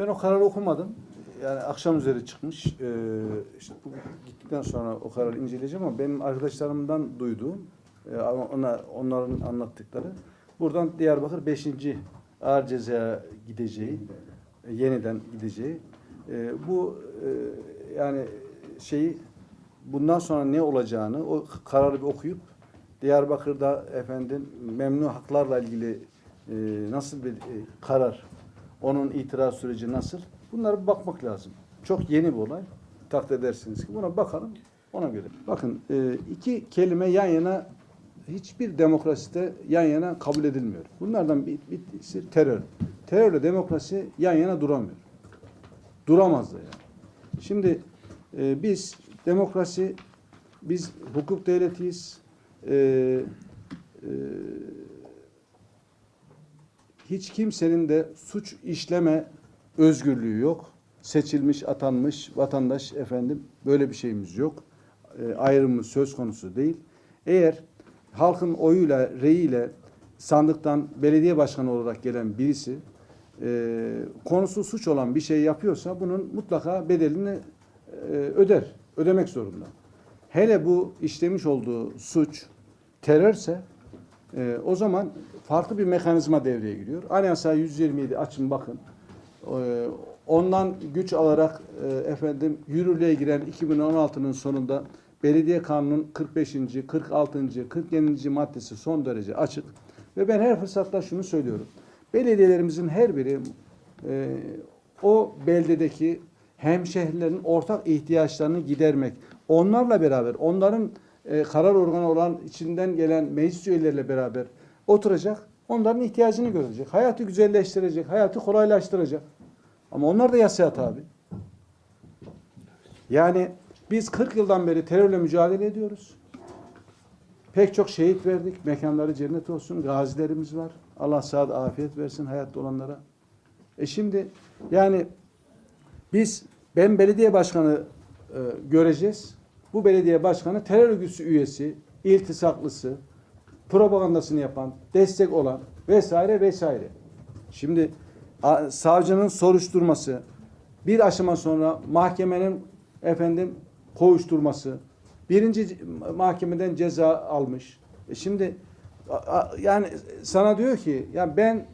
Ben o kararı okumadım. Yani akşam üzeri çıkmış. Ee, işte gittikten sonra o kararı inceleyeceğim ama benim arkadaşlarımdan duyduğum, e, ona, onların anlattıkları, buradan Diyarbakır 5. ağır cezaya gideceği, e, yeniden gideceği. E, bu e, yani şeyi bundan sonra ne olacağını o kararı bir okuyup Diyarbakır'da efendim memnu haklarla ilgili e, nasıl bir e, karar, onun itiraz süreci nasıl? Bunlara bakmak lazım. Çok yeni bir olay. Takdir edersiniz ki buna bakalım ona göre. Bakın e, iki kelime yan yana hiçbir demokraside yan yana kabul edilmiyor. Bunlardan bir, birisi terör. Terörle demokrasi yan yana duramıyor. Duramaz da yani. Şimdi e, biz demokrasi, biz hukuk devletiyiz. E, e, hiç kimsenin de suç işleme özgürlüğü yok. Seçilmiş, atanmış vatandaş efendim böyle bir şeyimiz yok. E, ayrımı söz konusu değil. Eğer halkın oyuyla, reyiyle sandıktan belediye başkanı olarak gelen birisi e, konusu suç olan bir şey yapıyorsa bunun mutlaka bedelini e, öder, ödemek zorunda. Hele bu işlemiş olduğu suç terörse e, o zaman farklı bir mekanizma devreye giriyor. Anayasa 127 açın bakın. E, ondan güç alarak e, efendim yürürlüğe giren 2016'nın sonunda Belediye Kanunu'nun 45. 46. 47. maddesi son derece açık. Ve ben her fırsatta şunu söylüyorum. Belediyelerimizin her biri e, o beldedeki hemşehrilerin ortak ihtiyaçlarını gidermek, onlarla beraber, onların e, karar organı olan içinden gelen meclis üyeleriyle beraber oturacak, onların ihtiyacını görecek, hayatı güzelleştirecek, hayatı kolaylaştıracak. Ama onlar da yasaya tabi. Yani biz 40 yıldan beri terörle mücadele ediyoruz. Pek çok şehit verdik. Mekanları cennet olsun. Gazilerimiz var. Allah sağlık, afiyet versin hayatta olanlara. E şimdi yani biz ben belediye başkanı e, göreceğiz. Bu belediye başkanı terör örgütü üyesi, iltisaklısı, propagandasını yapan, destek olan vesaire vesaire. Şimdi savcının soruşturması, bir aşama sonra mahkemenin efendim kovuşturması, birinci mahkemeden ceza almış. E şimdi yani sana diyor ki ya ben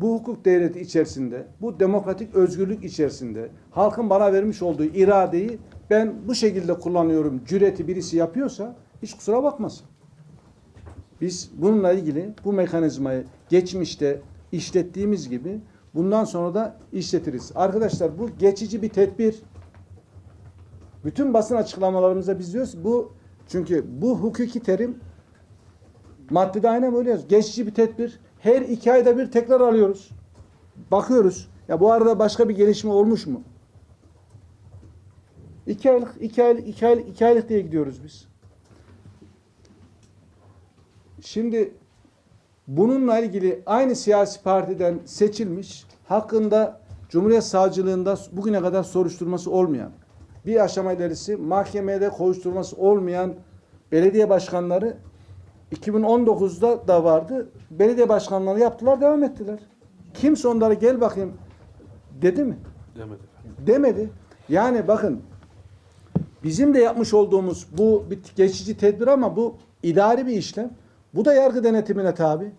bu hukuk devleti içerisinde, bu demokratik özgürlük içerisinde halkın bana vermiş olduğu iradeyi ben bu şekilde kullanıyorum cüreti birisi yapıyorsa hiç kusura bakmasın. Biz bununla ilgili bu mekanizmayı geçmişte işlettiğimiz gibi bundan sonra da işletiriz. Arkadaşlar bu geçici bir tedbir. Bütün basın açıklamalarımızda biz diyoruz bu çünkü bu hukuki terim maddede aynen böyle yazıyor. Geçici bir tedbir. Her iki ayda bir tekrar alıyoruz. Bakıyoruz. Ya bu arada başka bir gelişme olmuş mu? İki aylık, iki aylık, iki aylık, iki aylık diye gidiyoruz biz. Şimdi bununla ilgili aynı siyasi partiden seçilmiş, hakkında Cumhuriyet Savcılığında bugüne kadar soruşturması olmayan, bir aşama ilerisi mahkemede kovuşturması olmayan belediye başkanları 2019'da da vardı. Belediye başkanları yaptılar, devam ettiler. Kimse onlara gel bakayım dedi mi? Demedi. Demedi. Yani bakın bizim de yapmış olduğumuz bu bir geçici tedbir ama bu idari bir işlem. Bu da yargı denetimine tabi.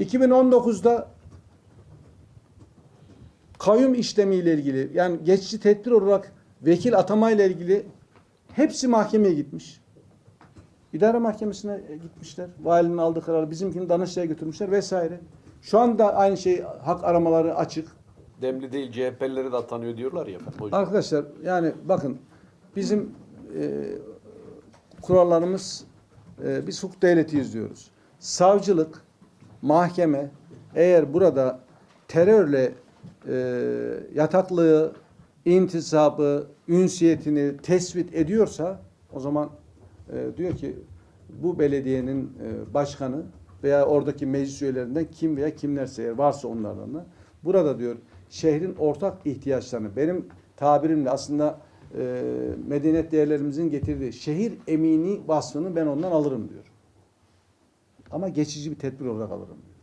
2019'da kayyum işlemiyle ilgili yani geçici tedbir olarak vekil atamayla ilgili hepsi mahkemeye gitmiş. İdare mahkemesine gitmişler. Valinin aldığı kararı bizimkini Danıştay'a götürmüşler vesaire. Şu anda aynı şey hak aramaları açık. Demli değil CHP'lileri de atanıyor diyorlar ya efendim. Yüzden. Arkadaşlar yani bakın bizim e, kurallarımız e, biz hukuk devletiyiz diyoruz. Savcılık, mahkeme eğer burada terörle e, yataklığı, intisabı, ünsiyetini tespit ediyorsa o zaman e, diyor ki bu belediyenin e, başkanı veya oradaki meclis üyelerinden kim veya kimlerse eğer varsa onlardan da burada diyor şehrin ortak ihtiyaçlarını benim tabirimle aslında e, medeniyet değerlerimizin getirdiği şehir emini vasfını ben ondan alırım diyor. Ama geçici bir tedbir olarak alırım diyor.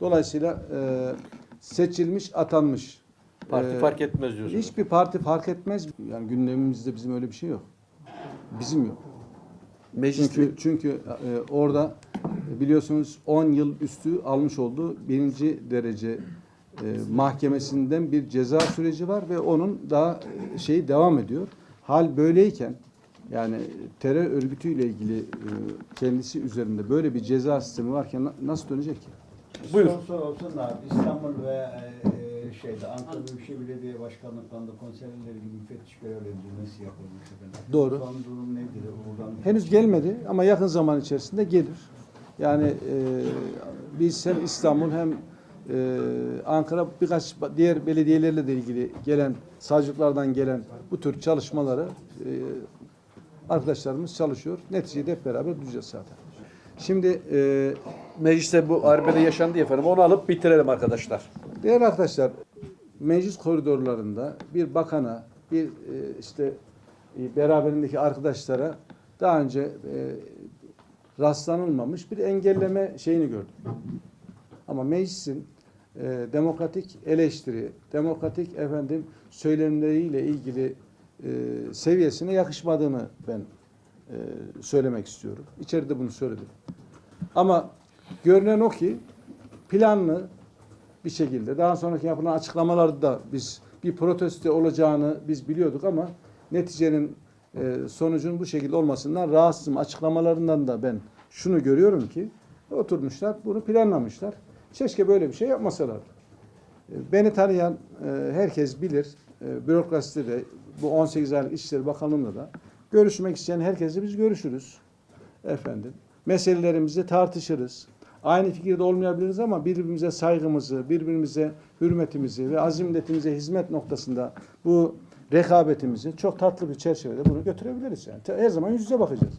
Dolayısıyla e, seçilmiş, atanmış. Parti E, fark etmez diyorsunuz. Hiçbir parti fark etmez. Yani gündemimizde bizim öyle bir şey yok. Bizim yok. Meclis Çünkü çünkü e, orada e, biliyorsunuz 10 yıl üstü almış olduğu birinci derece e, mahkemesinden bir ceza süreci var ve onun daha e, şeyi devam ediyor. Hal böyleyken yani terör örgütüyle ilgili e, kendisi üzerinde böyle bir ceza sistemi varken na- nasıl dönecek ki? Buyur. Son soru olsun da İstanbul ve e, şeyde Ankara Büyükşehir Belediye Başkanlıklarında konserlerle ilgili müfettiş görevlendirmesi yapılmış efendim. Doğru. Son durum nedir? Buradan Henüz gelmedi ama yakın zaman içerisinde gelir. Yani e, biz hem İstanbul hem e, Ankara birkaç diğer belediyelerle de ilgili gelen savcılıklardan gelen bu tür çalışmaları e, arkadaşlarımız çalışıyor. Neticede hep beraber duyacağız zaten. Şimdi e, Mecliste bu arbede yaşandı ya efendim. Onu alıp bitirelim arkadaşlar. Değerli arkadaşlar, meclis koridorlarında bir bakana, bir e, işte e, beraberindeki arkadaşlara daha önce e, rastlanılmamış bir engelleme şeyini gördüm. Ama meclisin demokratik eleştiri, demokratik efendim söylemleriyle ilgili seviyesine yakışmadığını ben söylemek istiyorum. İçeride bunu söyledim. Ama görünen o ki planlı bir şekilde daha sonraki yapılan açıklamalarda da biz bir protesto olacağını biz biliyorduk ama neticenin e, sonucun bu şekilde olmasından rahatsızım. Açıklamalarından da ben şunu görüyorum ki oturmuşlar bunu planlamışlar. Keşke böyle bir şey yapmasalar. E, Beni tanıyan e, herkes bilir. E, Bürokraside de bu 18 aylık İçişleri Bakanlığı'nda da görüşmek isteyen herkesle biz görüşürüz. Efendim. Meselelerimizi tartışırız. Aynı fikirde olmayabiliriz ama birbirimize saygımızı, birbirimize hürmetimizi ve azimletimize hizmet noktasında bu rekabetimizi çok tatlı bir çerçevede bunu götürebiliriz. Yani. Her zaman yüz yüze bakacağız.